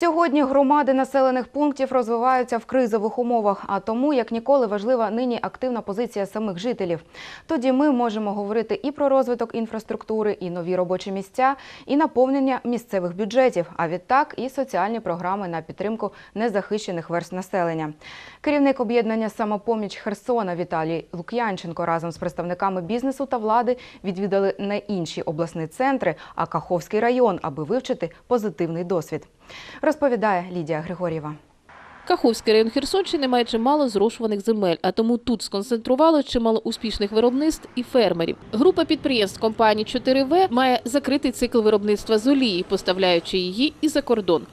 Сьогодні громади населених пунктів розвиваються в кризових умовах, а тому як ніколи важлива нині активна позиція самих жителів. Тоді ми можемо говорити і про розвиток інфраструктури, і нові робочі місця, і наповнення місцевих бюджетів, а відтак і соціальні програми на підтримку незахищених верст населення. Керівник об'єднання Самопоміч Херсона Віталій Лук'янченко разом з представниками бізнесу та влади відвідали не інші обласні центри, а Каховський район, аби вивчити позитивний досвід. Розповідає Лідія Григорєва. Каховський район Херсонщини має чимало зрошуваних земель, а тому тут сконцентрувало чимало успішних виробництв і фермерів. Група підприємств компанії 4В має закритий цикл виробництва з олії, поставляючи її і за кордон.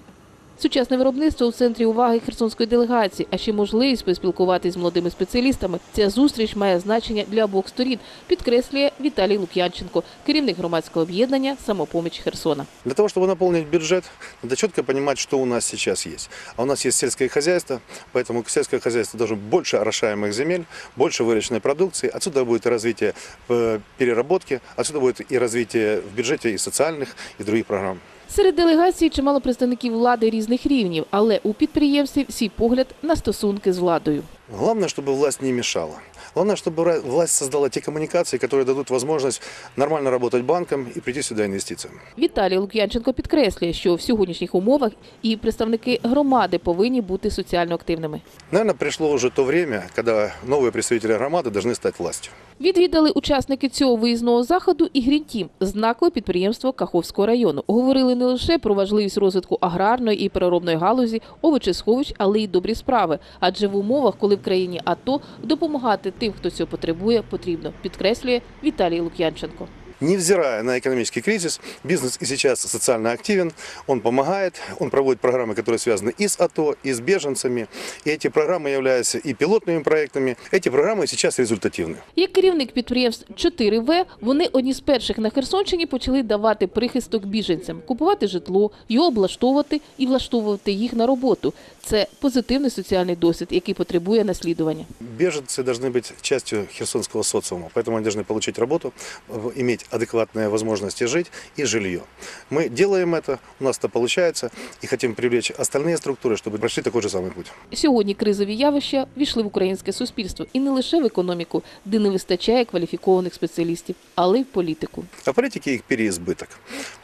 Сучасне виробництво у центрі уваги херсонської делегації, а ще можливість поспілкуватися з молодими спеціалістами. Ця зустріч має значення для обох сторін, підкреслює Віталій Лук'янченко, керівник громадського об'єднання Самопоміч Херсона. Для того, чтобы наполнить бюджет, надо четко понимать, что у нас сейчас есть. А у нас есть сельское хозяйство, поэтому сельское хозяйство должно больше орошаемых земель, больше выращенной продукции. Отсюда будет и развитие э, переработки, отсюда будет и развитие в бюджете и социальных, и других программ. Серед делегації чимало представників влади різних рівнів, але у підприємстві всі погляд на стосунки з владою. Главное, чтобы власть не мешала. Главное, чтобы ра- власть создала те коммуникации, которые дадут возможность нормально работать банкам и прийти сюда инвестициям. Віталій Лук'янченко підкреслює, що в сьогоднішніх умовах і представники громади повинні бути соціально активними. Наверное, пришло уже то время, когда новые представители громады должны стать властью. Відвідали учасники цього виїзного заходу і Грінтім, знакове підприємство Каховського району. Говорили не лише про важливість розвитку аграрної і переробної галузі, овочесховищ, але й добрі справи. Адже в умовах, коли в країні АТО допомагати тим, хто цього потребує, потрібно, підкреслює Віталій Лук'янченко. Невзирая на экономический кризис, бизнес и сейчас социально активен, он помогает, он проводит программы, которые связаны и с АТО, и с беженцами. И эти программы являются и пилотными проектами. Эти программы сейчас результативны. Як керівник підприємств 4В, вони одні з перших на Херсонщині почали давати прихисток біженцям, купувати житло, його облаштовувати і влаштовувати їх на роботу. Це позитивний соціальний досвід, який потребує наслідування. Беженцы должны быть частью херсонского социума, поэтому они должны получить работу, в- иметь адекватные возможности жить и жилье. Мы делаем это, у нас это получается, и хотим привлечь остальные структуры, чтобы прошли такой же самый путь. Сьогодні кризові явища війшли в українське суспільство і не лише в економіку, де не вистачає кваліфікованих спеціалістів, але й в політику. А политики их переизбыток.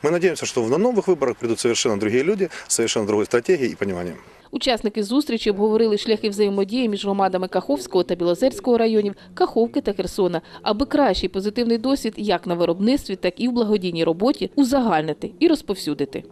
Мы надеемся, что на новых выборах придут совершенно другие люди, с совершенно другой стратегией и пониманием. Учасники зустрічі обговорили шляхи взаємодії між громадами Каховського та Білозерського районів, Каховки та Херсона, аби кращий позитивний досвід як на виробництві, так і в благодійній роботі узагальнити і розповсюдити.